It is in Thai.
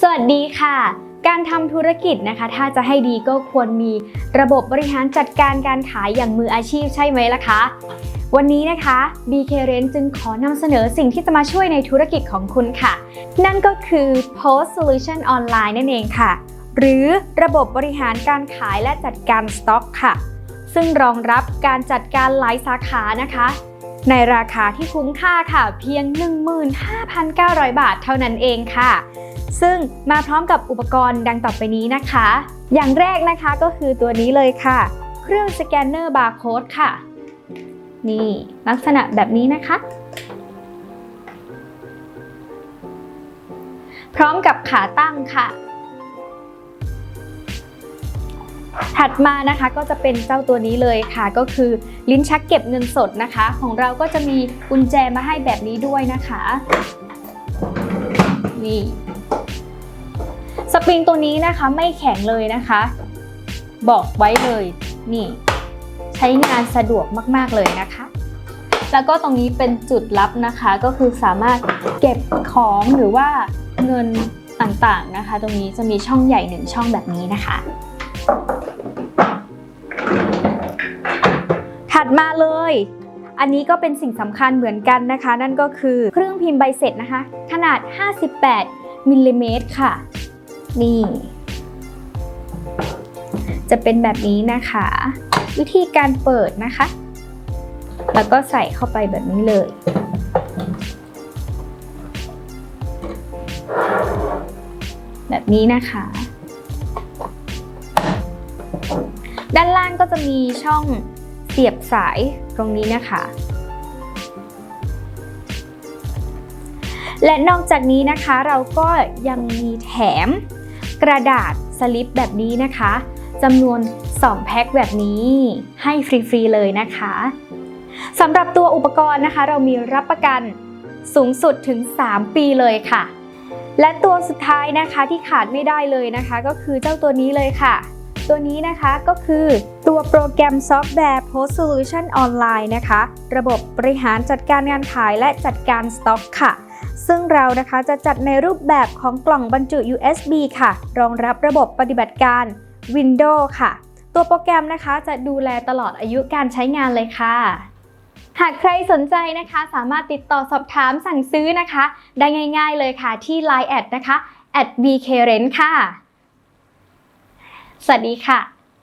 สวัสดีค่ะ การทำธุรกิจนะคะ ถ้าจะให้ดีก็ควรมีระบบบริหารจัดการการขายอย่างมืออาชีพใช่ไหมล่ะคะ วันนี้นะคะ BK r e n จึงขอนำเสนอสิ่งที่จะมาช่วยในธุรกิจของคุณค่ะ นั่นก็คือ Post Solution Online นั่นเองค่ะ หรือระบบบริหารการขายและจัดการสต็อกค่ะ ซึ่งรองรับการจัดการหลายสาขานะคะ ในราคาที่คุ้มค่าค่ะ เพียง 15,900 บาทเท่านั้นเองค่ะ ซึ่งมาพร้อมกับอุปกรณ์ดังต่อไปนี้นะคะ อย่างแรกนะคะก็คือตัวนี้เลยค่ะ เครื่องสแกนเนอร์บาร์โค้ดค่ะ นี่ลักษณะแบบนี้นะคะ พร้อมกับขาตั้งค่ะ ถัดมานะคะก็จะเป็นเจ้าตัวนี้เลยค่ะ ก็คือลิ้นชักเก็บเงินสดนะคะ ของเราก็จะมีกุญแจมาให้แบบนี้ด้วยนะคะนี่สปริงตัวนี้นะคะไม่แข็งเลยนะคะ บอกไว้เลยนี่ ใช้งานสะดวกมากๆเลยนะคะ แล้วก็ตรงนี้เป็นจุดลับนะคะ ก็คือสามารถเก็บของหรือว่าเงินต่างๆนะคะ ตรงนี้จะมีช่องใหญ่หนึ่งช่องแบบนี้นะคะ ดมาเลย อันนี้ก็เป็นสิ่งสำคัญเหมือนกันนะคะ นั่นก็คือเครื่องพิมพ์ใบเสร็จนะคะ ขนาด 58มิลลิเมตรค่ะ นี่ จะเป็นแบบนี้นะคะ วิธีการเปิดนะคะ แล้วก็ใส่เข้าไปแบบนี้เลยแบบนี้นะคะ ด้านล่างก็จะมีช่อง เสียบสายตรงนี้นะคะ และนอกจากนี้นะคะเราก็ยังมีแถมกระดาษสลิปแบบนี้นะคะจำนวน 2 แพ็คแบบนี้ให้ฟรี ๆ เลยนะคะสำหรับตัวอุปกรณ์นะคะ เรามีรับประกันสูงสุดถึง 3 ปีเลยค่ะ และตัวสุดท้ายนะคะที่ขาดไม่ได้เลยนะคะ ก็คือเจ้าตัวนี้เลยค่ะ ตัวนี้นะคะก็คือตัวโปรแกรมซอฟต์แวร์ Post Solution Online นะคะ ระบบบริหารจัดการงานขายและจัดการสต็อกค่ะ ซึ่งเรานะคะจะจัดในรูปแบบของกล่องบรรจุ USB ค่ะ รองรับระบบปฏิบัติการ Windows ค่ะ ตัวโปรแกรมนะคะจะดูแลตลอดอายุการใช้งานเลยค่ะ หากใครสนใจนะคะ สามารถติดต่อสอบถามสั่งซื้อนะคะ ได้ง่าย ๆเลยค่ะที่ Line แอดนะคะ at bkrent ค่ะ สวัสดีค่ะ